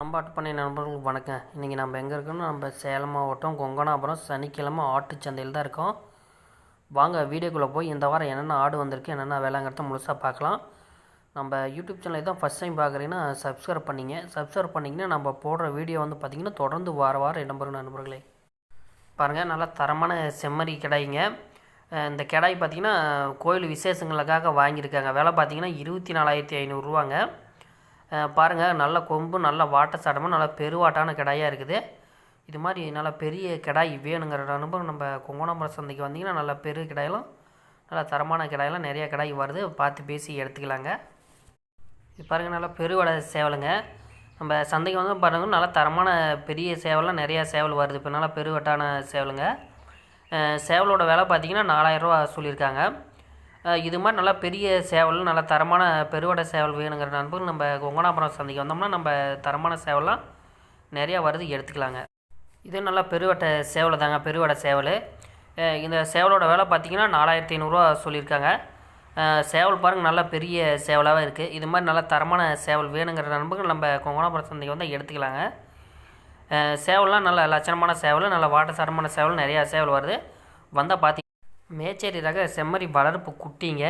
நம்பாட்டு பண்ணை நண்பர்களுக்கு வணக்கம். இன்றைக்கி நம்ம எங்கே இருக்கோம்னா நம்ம சேலம் மாவட்டம் கொங்கனாபுரம் சனிக்கிழமை ஆட்டுச்சந்தையில் தான் இருக்கோம். வாங்க வீடியோக்குள்ளே போய் இந்த வாரம் என்னென்ன ஆடு வந்திருக்கு என்னென்ன வேலைங்கிறத முழுசாக பார்க்கலாம். நம்ம யூடியூப் சேனலை தான் ஃபஸ்ட் டைம் பார்க்குறீங்கன்னா சப்ஸ்கிரைப் பண்ணிங்க. சப்ஸ்கிரைப் பண்ணிங்கன்னா நம்ம போடுற வீடியோ வந்து பார்த்திங்கன்னா தொடர்ந்து வார வாரம் இடம்பெறும் நண்பர்களே பாருங்கள் நல்லா தரமான செம்மறி கிடாய்ங்க. இந்த கிடாய் பார்த்திங்கன்னா கோயில் விசேஷங்களுக்காக வாங்கியிருக்காங்க. விலை பார்த்திங்கன்னா இருபத்தி நாலாயிரத்தி ஐநூறுரூவாங்க பாருங்கள் நல்ல கொம்பு நல்ல வாட்ட சாட்டமும் நல்ல பெருவாட்டான கிடாயாக இருக்குது. இது மாதிரி நல்ல பெரிய கிடாய் வேணுங்கிற அனுபவம் நம்ம கொங்கோணாமரம் சந்தைக்கு வந்தீங்கன்னா நல்ல பெரிய கிடாயெல்லாம் நல்ல தரமான கிடாயெல்லாம் நிறைய கிடாய் வருது. பார்த்து பேசி எடுத்துக்கலாங்க. இது பாருங்கள் நல்லா பெருவடை சேவலுங்க. நம்ம சந்தைக்கு வந்து பாருங்க நல்லா தரமான பெரிய சேவலாம் நிறையா சேவல் வருது. இப்போ நல்லா பெருவட்டான சேவலுங்க. சேவலோட விலை பார்த்தீங்கன்னா நாலாயிரரூவா சொல்லியிருக்காங்க. இது மாதிரி நல்லா பெரிய சேவல் நல்லா தரமான பெருவடை சேவல் வேணுங்கிற நண்பர்கள் நம்ம கொங்கனாபுரம் சந்தைக்கு வந்தோம்னா நம்ம தரமான சேவலாம் நிறையா வருது எடுத்துக்கலாங்க. இது நல்லா பெருவட்டை சேவல் தாங்க பெருவடை சேவல். இந்த சேவலோட விலை பார்த்தீங்கன்னா நாலாயிரத்தி ஐநூறுரூவா சொல்லியிருக்காங்க. சேவல் பாருங்கள் நல்லா பெரிய சேவலாகவே இருக்குது இது மாதிரி நல்லா தரமான சேவல் வேணுங்கிற நண்பர்கள் நம்ம கொங்கனாபுரம் சந்தைக்கு வந்து எடுத்துக்கலாங்க. சேவல்லாம் நல்ல லட்சணமான சேவல் நல்ல வாட்டசாரமான சேவல் நிறையா சேவல் வருது. வந்தால் பார்த்தி மேச்சேரி ரக செம்மறி வளர்ப்பு குட்டிங்க.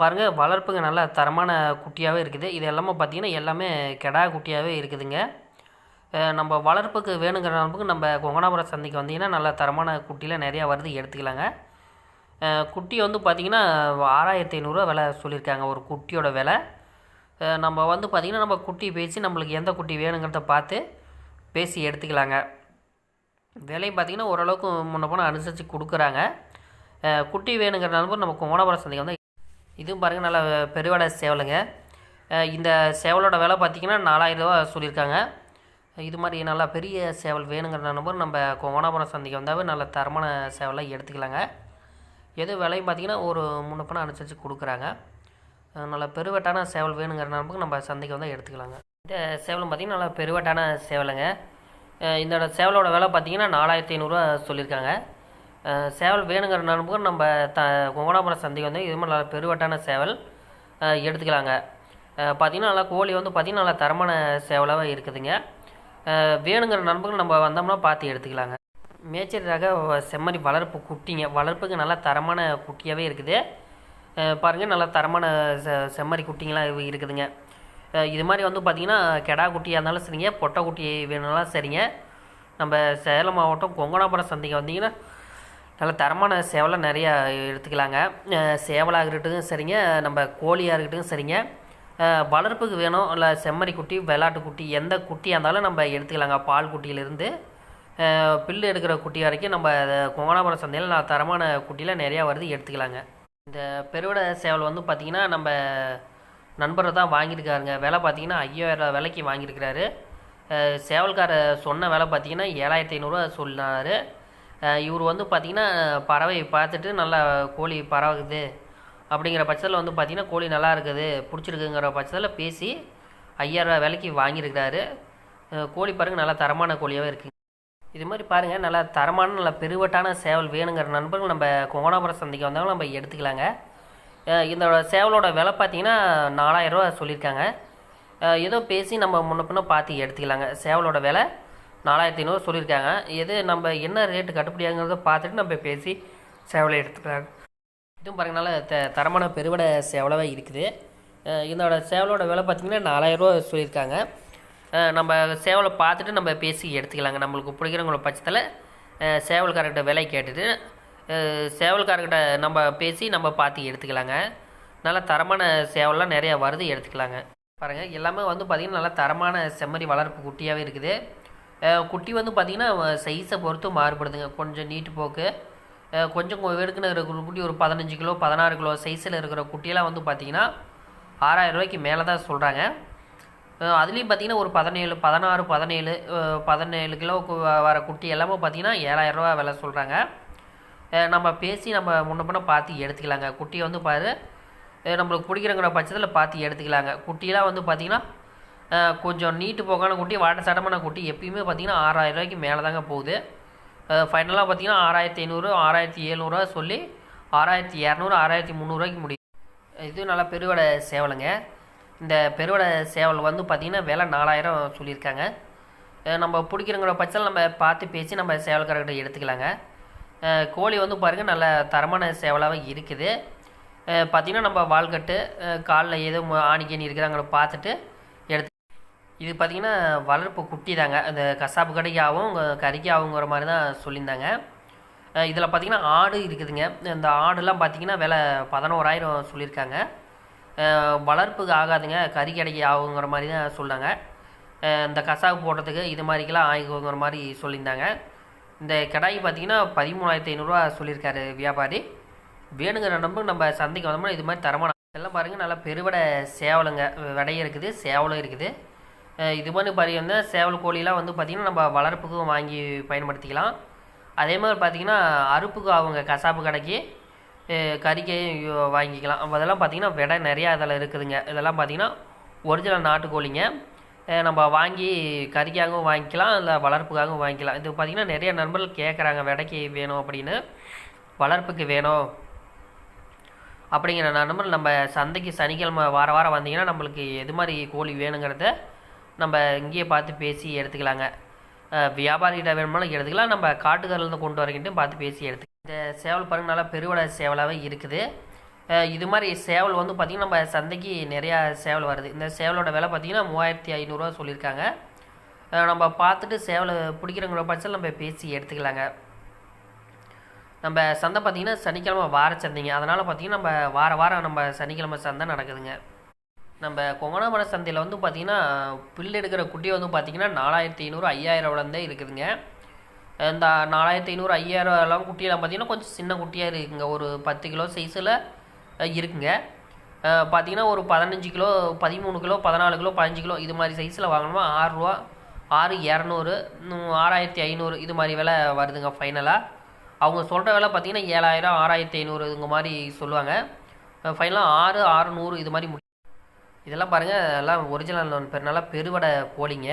பாருங்கள் வளர்ப்புங்க நல்ல தரமான குட்டியாகவே இருக்குது. இது எல்லாமே பார்த்தீங்கன்னா எல்லாமே கெடா குட்டியாகவே இருக்குதுங்க. நம்ம வளர்ப்புக்கு வேணுங்கிற அளவுக்கு நம்ம கொங்கனாபுரம் சந்தைக்கு வந்தீங்கன்னா நல்ல தரமான குட்டியில் நிறையா வருது எடுத்துக்கலாங்க. குட்டி வந்து பார்த்திங்கன்னா ஆறாயிரத்தி ஐநூறுரூவா விலை சொல்லியிருக்காங்க ஒரு குட்டியோட விலை. நம்ம வந்து பார்த்திங்கன்னா நம்ம குட்டி பேசி நம்மளுக்கு எந்த குட்டி வேணுங்கிறத பார்த்து பேசி எடுத்துக்கலாங்க. விலையும் பார்த்திங்கன்னா ஓரளவுக்கு முன்ன போனால் அனுசரித்து கொடுக்குறாங்க. குட்டி வேணுங்கிறனாலும் நம்ம கோணபுரம் சந்தைக்கு வந்து இதுவும் பாருங்கள் நல்ல பெருவடை சேவலுங்க. இந்த சேவலோட விலை பார்த்திங்கன்னா நாலாயிரம் ரூபா சொல்லியிருக்காங்க. இது மாதிரி நல்லா பெரிய சேவல் வேணுங்கிற நம்ம கோணாபுரம் சந்தைக்கு வந்தாவே நல்ல தரமான சேவலாக எடுத்துக்கலாங்க. எது விலையும் பார்த்திங்கன்னா ஒரு முன்ன பணம் அனுசரித்து கொடுக்குறாங்க நல்ல பெருவட்டான சேவல் வேணுங்கிற நம்பருக்கு நம்ம சந்தைக்கு வந்தால் எடுத்துக்கலாங்க. இந்த சேவலும் பார்த்திங்கன்னா நல்லா பெருவட்டான சேவலுங்க. இந்த சேவலோட விலை பார்த்திங்கன்னா நாலாயிரத்தி ஐநூறுரூவா சொல்லியிருக்காங்க. சேவல் வேணுங்கிற நண்பர்கள் நம்ம த கொங்கணாபுரம் சந்தைக்கு வந்து இது மாதிரி நல்லா பெருவட்டான சேவல் எடுத்துக்கலாங்க. பார்த்திங்கன்னா நல்லா கோழி வந்து பார்த்திங்கன்னா நல்லா தரமான சேவலாகவே இருக்குதுங்க. வேணுங்கிற நண்பர்கள் நம்ம வந்தோம்னா பார்த்து எடுத்துக்கலாங்க. மேச்சரி ரக செம்மறி வளர்ப்பு குட்டிங்க வளர்ப்புக்கு நல்லா தரமான குட்டியாகவே இருக்குது. பாருங்கள் நல்லா தரமான செ செம்மறி குட்டிங்களாம் இருக்குதுங்க. இது மாதிரி வந்து பார்த்திங்கன்னா கெடா குட்டியாக இருந்தாலும் சரிங்க பொட்டை குட்டி வேணும்னாலும் சரிங்க. நம்ம சேலம் மாவட்டம் கொங்கனாபுரம் சந்தைக்கு வந்தீங்கன்னா நல்ல தரமான சேவலை நிறையா எடுத்துக்கலாங்க. சேவலாக இருக்கட்டும் சரிங்க நம்ம கோழியாக இருக்கட்டும் சரிங்க. வளர்ப்புக்கு வேணும் இல்லை செம்மறி குட்டி விளாட்டு குட்டி எந்த குட்டியாக இருந்தாலும் நம்ம எடுத்துக்கலாங்க பால் குட்டியிலேருந்து. பில்லு எடுக்கிற குட்டி வரைக்கும் நம்ம கொங்கனாபுரம் சந்தையில் நான் தரமான குட்டியில் நிறையா வருது எடுத்துக்கலாங்க. இந்த பெருவிட சேவல் வந்து பார்த்திங்கன்னா நம்ம நண்பர் தான் வாங்கியிருக்காருங்க. விலை பார்த்தீங்கன்னா ஐயாயிரம் விலைக்கு வாங்கியிருக்கிறாரு. சேவல்கார சொன்ன விலை பார்த்தீங்கன்னா ஏழாயிரத்தி ஐநூறுரூவா சொன்னார். இவர் வந்து பார்த்திங்கன்னா பறவை பார்த்துட்டு நல்லா கோழி பறவைக்குது அப்படிங்கிற பட்சத்தில் வந்து பார்த்திங்கன்னா கோழி நல்லா இருக்குது பிடிச்சிருக்குங்கிற பட்சத்தில் பேசி ஐயாயிரரூவா விலைக்கு வாங்கியிருக்கிறாரு. கோழி பாருங்கள் நல்லா தரமான கோழியாகவே இருக்குது இது மாதிரி பாருங்கள் நல்லா தரமான நல்ல பெருவட்டான சேவல் வேணுங்கிற நண்பர்கள் நம்ம கோணாபுரம் சந்தைக்கு வந்தாலும் நம்ம எடுத்துக்கலாங்க. இதோட இந்த சேவலோட விலை பார்த்தீங்கன்னா நாலாயிரரூவா சொல்லியிருக்காங்க. ஏதோ பேசி நம்ம முன்ன பின்ன பார்த்து எடுத்துக்கலாங்க. சேவலோட விலை நாலாயிரத்தி ஐநூறு சொல்லியிருக்காங்க. எது நம்ம என்ன ரேட்டு கட்டுப்படியாங்கிறத பார்த்துட்டு நம்ம பேசி சேவலை எடுத்துக்கலாம் இதுவும் பாருங்க த தரமான பெருவடை சேவலாகவே இருக்குது. இதோட சேவலோட விலை பார்த்திங்கன்னா நாலாயிரரூவா சொல்லியிருக்காங்க. நம்ம சேவலை பார்த்துட்டு நம்ம பேசி எடுத்துக்கலாங்க. நம்மளுக்கு பிடிக்கிறவங்கள பட்சத்தில் சேவல்காரர்கிட்ட விலை கேட்டுட்டு சேவல்காரர்கிட்ட நம்ம பேசி நம்ம பார்த்து எடுத்துக்கலாங்க. நல்ல தரமான சேவலாம் நிறையா வருது எடுத்துக்கலாங்க. பாருங்கள் எல்லாமே வந்து பார்த்திங்கன்னா நல்லா தரமான செம்மறி வளர்ப்பு குட்டியாகவே இருக்குது. குட்டி வந்து பார்த்திங்கன்னா சைஸை பொறுத்து மாறுபடுதுங்க. கொஞ்சம் நீட்டு போக்கு. கொஞ்சம் எடுக்குன்னு இருக்கிற குட்டி ஒரு பதினஞ்சு கிலோ பதினாறு கிலோ சைஸில் இருக்கிற குட்டியெல்லாம் வந்து பார்த்திங்கன்னா ஆறாயிரம் ரூபாய்க்கு மேலே தான் சொல்கிறாங்க அதுலேயும் பார்த்தீங்கன்னா ஒரு பதினேழு பதினாறு பதினேழு பதினேழு கிலோவுக்கு வர குட்டி எல்லாமே பார்த்தீங்கன்னா ஏழாயிரரூவா விலை சொல்கிறாங்க நம்ம பேசி நம்ம முன்ன பின்ன பார்த்து எடுத்துக்கலாங்க. குட்டியை வந்து பாரு. நம்மளுக்கு பிடிக்கிறங்கிற பட்சத்தில் பார்த்து எடுத்துக்கலாங்க. குட்டியெல்லாம் வந்து பார்த்திங்கன்னா கொஞ்சம் நீட்டு போக்கான குட்டி வாட்ட சடமான குட்டி எப்பயுமே பார்த்தீங்கன்னா ஆறாயிரம் ரூபாய்க்கு மேலே தாங்க போகுது ஃபைனலாக பார்த்தீங்கன்னா ஆறாயிரத்தி ஐநூறு ஆறாயிரத்தி எழுநூறுவா சொல்லி ஆறாயிரத்தி இரநூறு ஆறாயிரத்தி முந்நூறுவாய்க்கு முடியும் இது நல்லா பெருவடை சேவலுங்க. இந்த பெருவடை சேவல் வந்து பார்த்திங்கன்னா விலை நாலாயிரம் சொல்லியிருக்காங்க. நம்ம பிடிக்கிறங்கிற பட்சத்தில் நம்ம பார்த்து பேசி நம்ம சேவல்காரர்கிட்ட எடுத்துக்கலாங்க. கோழி வந்து பாருங்கள் நல்ல தரமான சேவலாக இருக்குது. பார்த்திங்கன்னா நம்ம வால்கட்டு காலில் ஏதோ ஆணிக்கணி இருக்குதாங்கிற பார்த்துட்டு இது பார்த்திங்கன்னா வளர்ப்பு குட்டி தாங்க. அந்த கசாப்பு கடைக்காகவும் கறிக்கு ஆகுங்கிற மாதிரி தான் சொல்லியிருந்தாங்க இதில் பார்த்திங்கன்னா ஆடு இருக்குதுங்க. இந்த ஆடுலாம் பார்த்திங்கன்னா விலை பதினோராயிரம் சொல்லியிருக்காங்க. வளர்ப்புக்கு ஆகாதுங்க. கறி கடைக்கு ஆகுங்கிற மாதிரி தான் சொன்னாங்க இந்த கசாப்பு போடுறதுக்கு இது மாதிரிக்கெல்லாம் ஆகுங்கிற மாதிரி சொல்லியிருந்தாங்க. இந்த கடாய் பார்த்திங்கன்னா பதிமூணாயிரத்தி ஐநூறுரூவா சொல்லியிருக்காரு வியாபாரி. வேணுங்கிற நம்பர் நம்ம சந்தைக்கு வந்தோம்னா இது மாதிரி தரமான எல்லாம் பாருங்கள் நல்லா பெருவடை சேவலுங்க. விடையும் இருக்குது சேவலும் இருக்குது. இது மாதிரி பார்த்திங்கன்னா சேவல் கோழிலாம் வந்து பார்த்திங்கன்னா நம்ம வளர்ப்புக்கும் வாங்கி பயன்படுத்திக்கலாம். அதே மாதிரி பார்த்திங்கன்னா அறுப்புக்கு அவங்க கசாப்பு கடைக்கு கறிக்கையும் வாங்கிக்கலாம். அதெல்லாம் பார்த்திங்கன்னா விடை நிறையா இதில் இருக்குதுங்க. இதெல்லாம் பார்த்திங்கன்னா ஒரிஜினல் நாட்டுக்கோழிங்க. நம்ம வாங்கி கறிக்காகவும் வாங்கிக்கலாம் இல்லை வளர்ப்புக்காகவும் வாங்கிக்கலாம். இது பார்த்திங்கன்னா நிறைய நண்பர்கள் கேட்குறாங்க விடைக்கு வேணும் அப்படின்னு. வளர்ப்புக்கு வேணும். அப்படிங்கிற நண்பர் நம்ம சந்தைக்கு சனிக்கிழமை வார வாரம் வந்தீங்கன்னா நம்மளுக்கு எது மாதிரி கோழி வேணுங்கிறத நம்ம இங்கேயே பார்த்து பேசி எடுத்துக்கலாங்க. வியாபாரிகிட்ட வேணுமாலும் எடுத்துக்கலாம். நம்ம காட்டுக்காரிலேருந்து கொண்டு வரக்கிட்டும் பார்த்து பேசி எடுத்து இந்த சேவல் பாருங்க நல்லா பெருவடை சேவலாகவே இருக்குது. இது மாதிரி சேவல் வந்து பார்த்திங்கன்னா நம்ம சந்தைக்கு நிறையா சேவல் வருது. இந்த சேவலோட விலை பார்த்திங்கன்னா மூவாயிரத்தி ஐநூறுரூவா சொல்லியிருக்காங்க. நம்ம பார்த்துட்டு சேவலை பிடிக்கிறவங்கள பட்சத்தில் நம்ம பேசி எடுத்துக்கலாங்க. நம்ம சந்தை பார்த்திங்கன்னா சனிக்கிழமை வார சந்தைங்க. அதனால் பார்த்திங்கன்னா நம்ம வார வாரம் நம்ம சனிக்கிழமை சந்தை நடக்குதுங்க. நம்ம கொங்கனாமரம் சந்தையில் வந்து பார்த்திங்கன்னா புல் எடுக்கிற குட்டி வந்து பார்த்திங்கன்னா நாலாயிரத்தி ஐநூறு ஐயாயிரம்லேருந்தே இருக்குதுங்க. இந்த நாலாயிரத்தி ஐநூறு ஐயாயிரம் எல்லாம் குட்டியெல்லாம் பார்த்திங்கன்னா கொஞ்சம் சின்ன குட்டியாக இருக்குங்க. ஒரு பத்து கிலோ சைஸில் இருக்குங்க. பார்த்திங்கன்னா ஒரு பதினஞ்சு கிலோ பதிமூணு கிலோ பதினாலு கிலோ பதினஞ்சு கிலோ இது மாதிரி சைஸில் வாங்கணுமா? ஆறுரூவா ஆறு இரநூறு ஆறாயிரத்தி ஐநூறு இது மாதிரி விலை வருதுங்க ஃபைனலாக அவங்க சொல்கிற விலை பார்த்திங்கன்னா ஏழாயிரம் ஆறாயிரத்தி ஐநூறு இதுங்க மாதிரி சொல்லுவாங்க. ஃபைனலாக ஆறு ஆறுநூறு இது மாதிரி இதெல்லாம் பாருங்கள் எல்லாம் ஒரிஜினல் பெருனால பெருவடை கோழிங்க.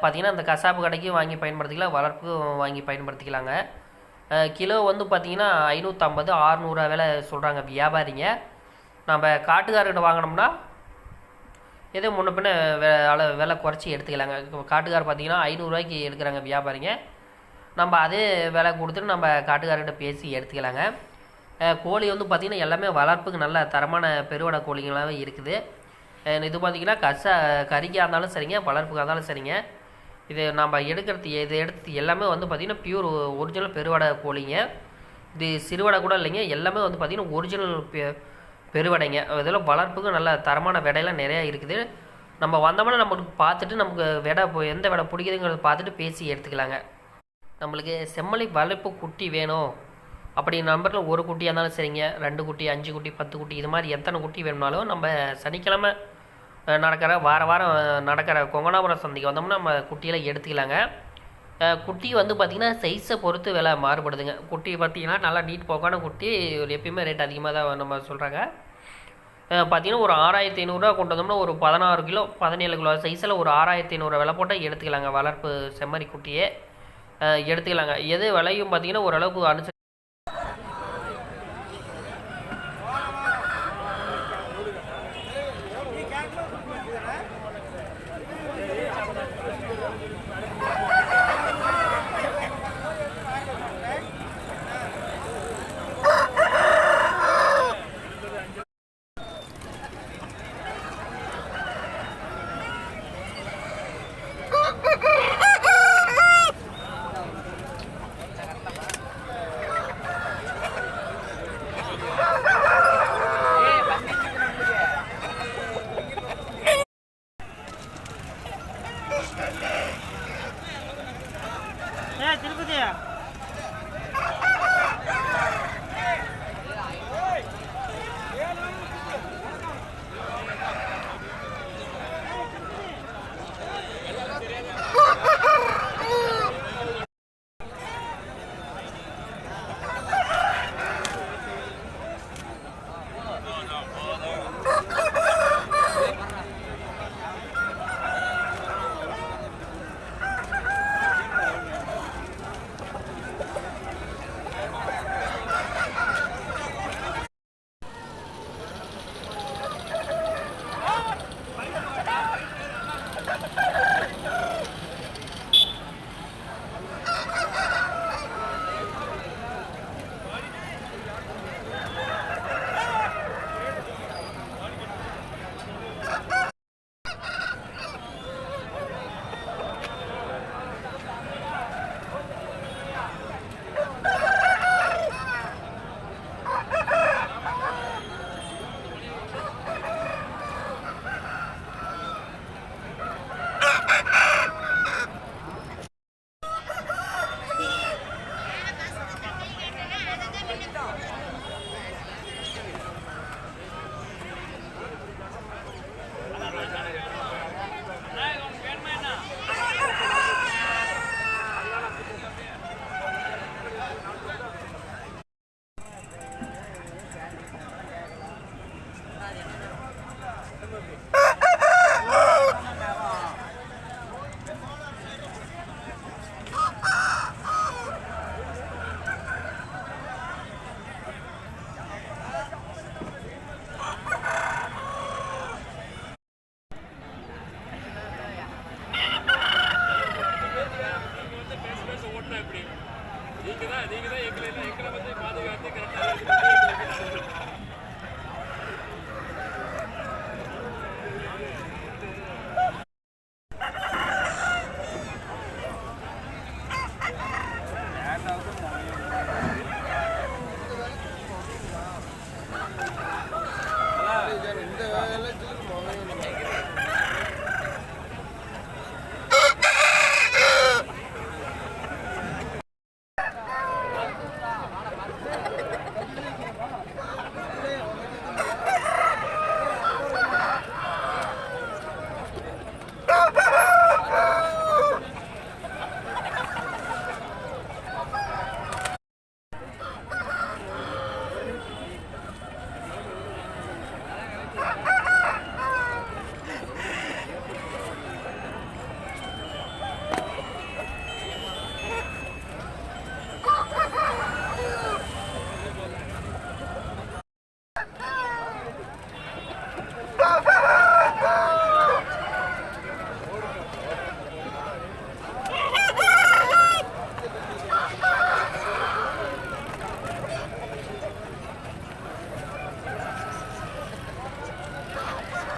பார்த்திங்கன்னா அந்த இந்த கசாப்பு கடைக்கும் வாங்கி பயன்படுத்திக்கலாம் வளர்ப்புக்கும் வாங்கி பயன்படுத்திக்கலாங்க. கிலோ வந்து பார்த்திங்கன்னா ஐநூற்றம்பது ஆறுநூறுவா விலை சொல்கிறாங்க வியாபாரிங்க. நம்ம காட்டுக்காரர்கிட்ட வாங்கினோம்னா ஏதோ முன்ன பின்ன வெ விலை குறைச்சி எடுத்துக்கலாங்க. காட்டுக்கார் பார்த்தீங்கன்னா ஐநூறுரூவாய்க்கு எடுக்கிறாங்க வியாபாரிங்க. நம்ம அதே விலை கொடுத்துட்டு நம்ம காட்டுக்காரர்கிட்ட பேசி எடுத்துக்கலாங்க. கோழி வந்து பார்த்திங்கன்னா எல்லாமே வளர்ப்புக்கு நல்ல தரமான பெருவடை கோழிங்களாகவே இருக்குது. இது பார்த்திங்கன்னா கசா கறிக்காக இருந்தாலும் சரிங்க வளர்ப்புக்காக இருந்தாலும் சரிங்க. இது நம்ம எடுக்கிறது இது எடுத்து எல்லாமே வந்து பார்த்திங்கன்னா பியூர் ஒரிஜினல் பெருவடை கோழிங்க. இது சிறுவடை கூட இல்லைங்க எல்லாமே வந்து பார்த்திங்கன்னா ஒரிஜினல் பெ பெருவடைங்க. இதெல்லாம் வளர்ப்புக்கு நல்ல தரமான விடையெல்லாம் நிறையா இருக்குது. நம்ம வந்தோம்னா நம்மளுக்கு பார்த்துட்டு நமக்கு விடை எந்த விடை பிடிக்குதுங்கிறத பார்த்துட்டு பேசி எடுத்துக்கலாங்க. நம்மளுக்கு செம்மலி வளர்ப்பு குட்டி வேணும். அப்படி நம்பரில் ஒரு குட்டியாக இருந்தாலும் சரிங்க ரெண்டு குட்டி அஞ்சு குட்டி பத்து குட்டி இது மாதிரி எத்தனை குட்டி வேணும்னாலும் நம்ம சனிக்கிழமை நடக்கிற வார வாரம் நடக்கிற கொங்கனாபுரம் சந்தைக்கு வந்தோம்னா நம்ம குட்டியெல்லாம் எடுத்துக்கலாங்க. குட்டி வந்து பார்த்திங்கன்னா சைஸை பொறுத்து விலை மாறுபடுதுங்க. குட்டி பார்த்திங்கன்னா நல்லா நீட் போக்கான குட்டி ஒரு எப்பயுமே ரேட் அதிகமாக தான் நம்ம சொல்கிறாங்க பார்த்தீங்கன்னா ஒரு ஆறாயிரத்தி ஐநூறுரூவா கொண்டு வந்தோம்னா ஒரு பதினாறு கிலோ பதினேழு கிலோ சைஸில் ஒரு ஆறாயிரத்தி ஐநூறுரூவா விலை போட்டால் எடுத்துக்கலாங்க. வளர்ப்பு செம்மறி குட்டியே எடுத்துக்கலாங்க. எது விலையும் பார்த்திங்கன்னா ஓரளவுக்கு அனுசரி